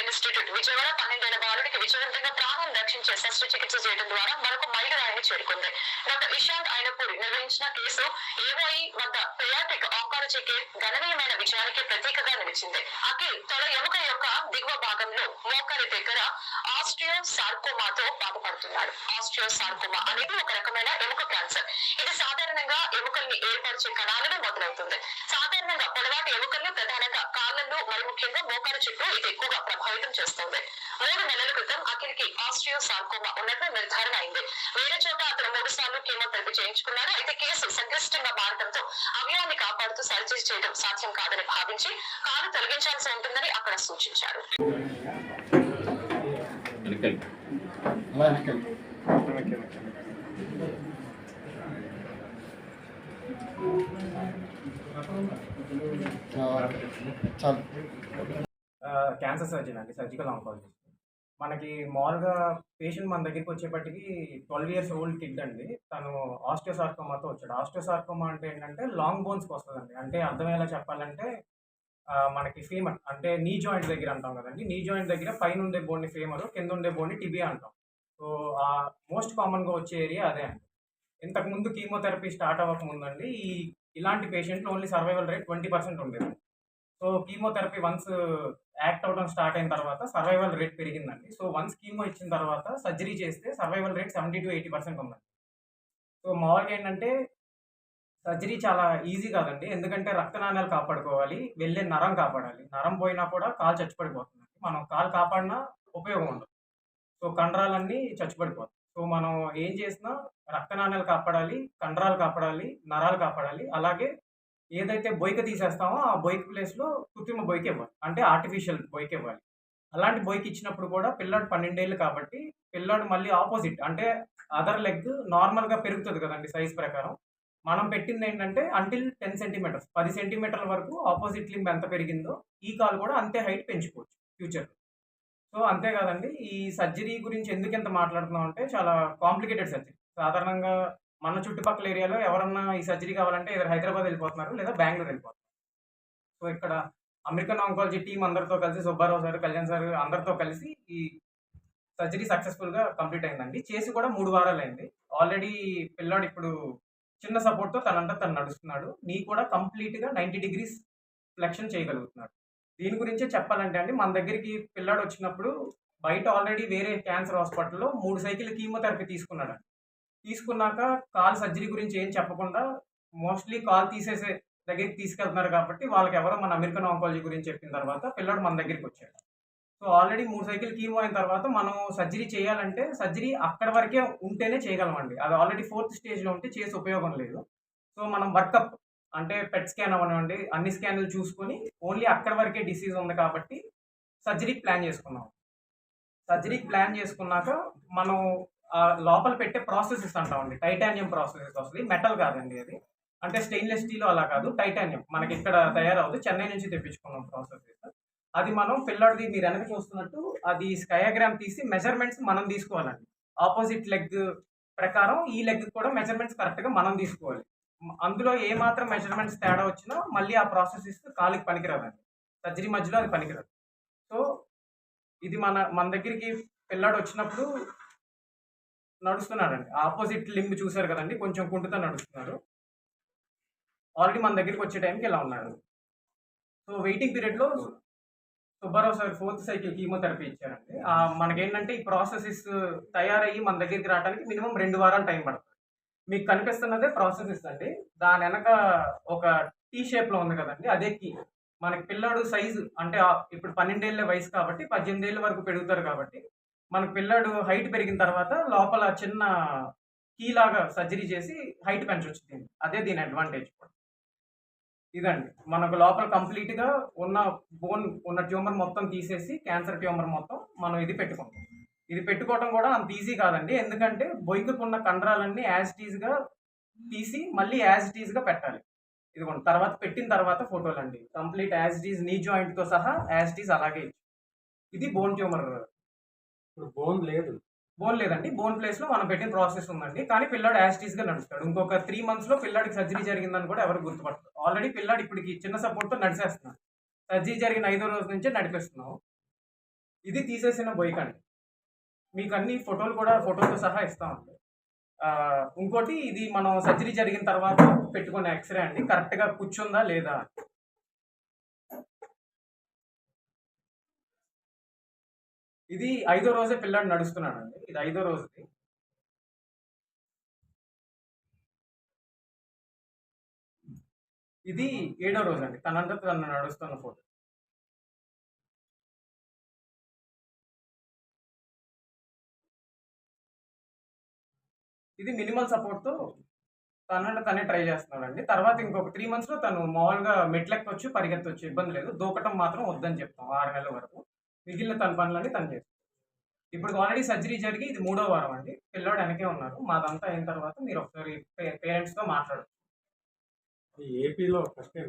Institute Vijayawada పన్నెండేళ్ళ బాలుడికి విజయవంతంగా ప్రాణం రక్షించే శస్త్రచికిత్స చేయడం ద్వారా మరొక మైలురాయిని చేరుకుంది. డాక్టర్ ఇషాంత్ అయినపూడి నిర్వహించిన కేసు ఏఓఐ వద్ద పియాట్రిక్ ఆంకాలజీకి గణనీయమైన విజయానికి ప్రతీకగా నిలిచింది. అఖిల్ తొడ ఎముక యొక్క దిగువ భాగంలో మోకాలి దగ్గర ఆస్ట్రియో సార్కోమాతో బాధపడుతున్నాడు. ఆస్ట్రియో సార్కోమా అనేది ఒక రకమైన ఎముక క్యాన్సర్. ఇది సాధారణంగా ఎముకల్ని ఏర్పరిచే కణాలను మొదలవుతుంది. సాధారణంగా పొడవాటి ఎముకలు ప్రధానంగా కాళ్ళల్లో మరి ముఖ్యంగా మోకాలు చుట్టూ ఇది ఎక్కువగా ప్రభావితం చేస్తుంది మూడు నెలల క్రితం అఖిల్ ఆస్ట్రియో సార్కోమా ఉన్నట్లు నిర్ధారణ అయింది వేరే చోట అతను మూడు సార్లు కీమోథెరపీ చేయించుకున్నాడు అయితే కేసు సంక్లిష్టంగా మారడంతో అవయవాన్ని కాపాడుతూ సర్జరీ చేయడం సాధ్యం కాదని భావించి కాలు తొలగించాల్సి ఉంటుందని అక్కడ సూచించారు చాలు క్యాన్సర్ సర్జన్ అండి సర్జికల్ ఆంకాలజిస్ట్ మనకి మామూలుగా పేషెంట్ మన దగ్గరికి వచ్చేప్పటికి ట్వెల్వ్ ఇయర్స్ ఓల్డ్ కిడ్ అండి. తను ఆస్టియోసార్కోమాతో వచ్చాడు. ఆస్టియోసార్కోమా అంటే ఏంటంటే లాంగ్ బోన్స్కి వస్తుందండి. అంటే అర్థమయ్యేలా చెప్పాలంటే మనకి ఫీమర్ అంటే నీ జాయింట్ దగ్గర అంటాం కదండి. నీ జాయింట్ దగ్గర పైన ఉండే బోన్ని ఫేమర్ కింద ఉండే బోన్ని టిబియా అంటాం. సో ఆ మోస్ట్ కామన్గా వచ్చే ఏరియా అదే అండి. ఇంతకుముందు కీమోథెరపీ స్టార్ట్ అవ్వకముందండి ఈ ఇలాంటి పేషెంట్లు only survival rate twenty percent ఉండేది సో కీమోథెరపీ వన్స్ యాక్ట్ అవడం స్టార్ట్ అయిన తర్వాత సర్వైవల్ రేట్ పెరిగిందండి. సో వన్స్ కీమో ఇచ్చిన తర్వాత సర్జరీ చేస్తే survival rate seventy to eighty percent ఉందండి. సో మామూలుగా ఏంటంటే సర్జరీ చాలా ఈజీ కాదండి. ఎందుకంటే రక్తనాణాలు కాపాడుకోవాలి వెళ్ళే నరం కాపాడాలి. నరం పోయినా కూడా కాలు చచ్చిపడిపోతుంది మనం కాలు కాపాడినా ఉపయోగం ఉండదు. సో కండరాలన్నీ చచ్చిపడిపోతాయి. సో మనం ఏం చేసినా రక్తనాణాలు కాపాడాలి కండరాలు కాపాడాలి నరాలు కాపాడాలి అలాగే ఏదైతే బొయ్క తీసేస్తామో ఆ బొయ్క ప్లేస్లో కృత్రిమ బొయ్క ఇవ్వాలి. అంటే ఆర్టిఫిషియల్ బొయ్క ఇవ్వాలి. అలాంటి బొయ్కి ఇచ్చినప్పుడు కూడా పిల్లాడు పన్నెండేళ్ళు కాబట్టి పిల్లాడు మళ్ళీ ఆపోజిట్ అంటే అదర్ లెగ్ నార్మల్గా పెరుగుతుంది కదండి సైజ్ ప్రకారం. మనం పెట్టింది ఏంటంటే అంటిల్ టెన్ సెంటీమీటర్స్ పది సెంటీమీటర్ల వరకు ఆపోజిట్ లింబ్ ఎంత పెరిగిందో ఈ కాలు కూడా అంతే హైట్ పెంచుకోవచ్చు ఫ్యూచర్ సో అంతేకాదండి ఈ సర్జరీ గురించి ఎందుకు ఎంత మాట్లాడుతున్నాం అంటే చాలా కాంప్లికేటెడ్ సర్జరీ సాధారణంగా మన చుట్టుపక్కల ఏరియాలో ఎవరన్నా ఈ సర్జరీ కావాలంటే ఇద్దరు హైదరాబాద్ వెళ్ళిపోతున్నారు లేదా బెంగళూరు వెళ్ళిపోతున్నారు. సో ఇక్కడ అమెరికన్ ఆంకాలజీ టీం అందరితో కలిసి సుబ్బారావు సార్ కళ్యాణ్ సార్ అందరితో కలిసి ఈ సర్జరీ సక్సెస్ఫుల్గా కంప్లీట్ అయిందండి. చేసి కూడా మూడు వారాలు అయింది ఆల్రెడీ పిల్లాడు ఇప్పుడు చిన్న సపోర్ట్తో తనంతా తను నడుస్తున్నాడు. నీ కూడా కంప్లీట్గా నైంటీ డిగ్రీస్ ఫ్లెక్షన్ చేయగలుగుతున్నాడు. దీని గురించే చెప్పాలంటే అండి మన దగ్గరికి పిల్లాడు వచ్చినప్పుడు బయట ఆల్రెడీ వేరే క్యాన్సర్ హాస్పిటల్లో మూడు సైకిల్ కీమోథెరపీ తీసుకున్నాడు తీసుకున్నాక కాల్ సర్జరీ గురించి ఏం చెప్పకుండా మోస్ట్లీ కాల్ తీసేసే దగ్గరికి తీసుకెళ్తున్నారు కాబట్టి వాళ్ళకి ఎవరో మన అమెరికన్ ఆంకాలజీ గురించి చెప్పిన తర్వాత పిల్లడు మన దగ్గరికి వచ్చాడు. సో ఆల్రెడీ మూడు సైకిల్ కీమో అయిన తర్వాత మనం సర్జరీ చేయాలంటే సర్జరీ అక్కడ వరకే ఉంటేనే చేయగలమండి. అది ఆల్రెడీ ఫోర్త్ స్టేజ్లో ఉంటే చేసి ఉపయోగం లేదు. సో మనం వర్కప్ అంటే పెట్ స్కాన్ అవ్వనివ్వండి అన్ని స్కాన్లు చూసుకొని ఓన్లీ అక్కడ వరకే డిసీజ్ ఉంది కాబట్టి సర్జరీకి ప్లాన్ చేసుకున్నాం. సర్జరీకి ప్లాన్ చేసుకున్నాక మనం లోపల పెట్టే ప్రాసెసెస్ అంటామండి. టైటానియం ప్రాసెసెస్ వస్తుంది మెటల్ కాదండి అది. అంటే స్టెయిన్లెస్ స్టీల్ అలా కాదు. టైటానియం. మనకి ఇక్కడ తయారవుతుంది. చెన్నై నుంచి తెప్పించుకున్నాం ప్రాసెసెస్. అది మనం పిల్లాడిది మీరు వెనక చూస్తున్నట్టు అది స్కయాగ్రామ్ తీసి మెజర్మెంట్స్ మనం తీసుకోవాలండి. ఆపోజిట్ లెగ్ ప్రకారం ఈ లెగ్ కూడా మెజర్మెంట్స్ కరెక్ట్గా మనం తీసుకోవాలి. అందులో ఏ మాత్రం మెజర్మెంట్స్ తేడా వచ్చినా మళ్ళీ ఆ ప్రాసెస్ ఇస్తే కాలికి పనికిరాదండి. సర్జరీ మధ్యలో అది పనికిరాదు. సో ఇది మన మన దగ్గరికి పిల్లాడు వచ్చినప్పుడు నడుస్తున్నాడండి. ఆపోజిట్ లింబ్ చూశారు కదండి కొంచెం కుంటుతో నడుస్తున్నాడు ఆల్రెడీ మన దగ్గరికి వచ్చే టైంకి ఇలా ఉన్నాడు. సో వెయిటింగ్ పీరియడ్లో Subbarao sir fourth cycle chemotherapy ఇచ్చారండి. మనకేంటంటే ఈ ప్రాసెసెస్ తయారయ్యి మన దగ్గరికి రావడానికి మినిమం రెండు వారాలు టైం పడుతుంది. మీకు కనిపిస్తున్నదే ప్రాసెసెస్ అండి. దాని వెనక ఒక టీ షేప్లో ఉంది కదండి అదే కీ మనకి పిల్లాడు సైజు అంటే ఇప్పుడు పన్నెండేళ్ళ వయసు కాబట్టి పద్దెనిమిది ఏళ్ళ వరకు పెరుగుతారు కాబట్టి మన పిల్లాడు హైట్ పెరిగిన తర్వాత లోపల చిన్న కీ లాగా సర్జరీ చేసి హైట్ పెంచవచ్చు దీన్ని అదే దీని అడ్వాంటేజ్ కూడా. ఇదండి. మనకు లోపల కంప్లీట్గా ఉన్న బోన్ ఉన్న ట్యూమర్ మొత్తం తీసేసి క్యాన్సర్ ట్యూమర్ మొత్తం మనం ఇది పెట్టుకుంటాం. ఇది పెట్టుకోవడం కూడా అంత ఈజీ కాదండి. ఎందుకంటే బొయ్యకున్న కండరాలన్నీ యాజ్ టీజ్ తీసి మళ్ళీ యాజ్ టీజ్ పెట్టాలి. ఇదిగోండి. తర్వాత పెట్టిన తర్వాత ఫోటోలు అండి కంప్లీట్ యాజ్ టీజ్ నీ జాయింట్తో సహా యాజ్ టీజ్ అలాగే. ఇది బోన్ ట్యూమర్ ఇప్పుడు బోన్ లేదు. బోన్ లేదండి. బోన్ ప్లేస్లో మనం పెట్టిన ప్రాసెస్ ఉందండి. కానీ పిల్లాడు యాస్టీస్గా నడుస్తాడు. ఇంకొక త్రీ మంత్స్లో పిల్లాడికి సర్జరీ జరిగిందని కూడా ఎవరు గుర్తుపడతారు ఆల్రెడీ పిల్లాడు ఇప్పటికి చిన్న సపోర్ట్తో నడిచేస్తున్నాడు. సర్జరీ జరిగిన ఐదో రోజు నుంచే నడిపిస్తున్నాం ఇది తీసేసిన బొయ్యి అండి. మీకు అన్ని ఫోటోలు కూడా ఫోటోతో సహా ఇస్తామండి ఇంకోటి ఇది మనం సర్జరీ జరిగిన తర్వాత పెట్టుకున్న ఎక్స్రే అండి. కరెక్ట్గా కూర్చుందా లేదా? ఇది ఐదో రోజే పిల్లాడు నడుస్తున్నాడండి. ఇది ఐదో రోజుది. ఇది ఏడో రోజు అండి తనంతా తను నడుస్తున్న ఫోటో. ఇది మినిమల్ సపోర్ట్తో తనంటే తనే ట్రై చేస్తున్నాడండి. తర్వాత ఇంకొక త్రీ మంత్స్లో తను మామూలుగా మెట్లెక్కొచ్చు పరిగెత్తొచ్చు ఇబ్బంది లేదు. దూకటం మాత్రం వద్దని చెప్తాం. ఆరు నెలల వరకు. మిగిలిన తన పనులన్నీ తను చేస్తాం ఇప్పుడు ఆల్రెడీ సర్జరీ జరిగి ఇది మూడో వారం అండి. పిల్లోడు వెనకే ఉన్నారు మాదంతా అయిన తర్వాత మీరు ఒకసారి పేరెంట్స్తో మాట్లాడు ఏపీలో ఫస్ట్ టైం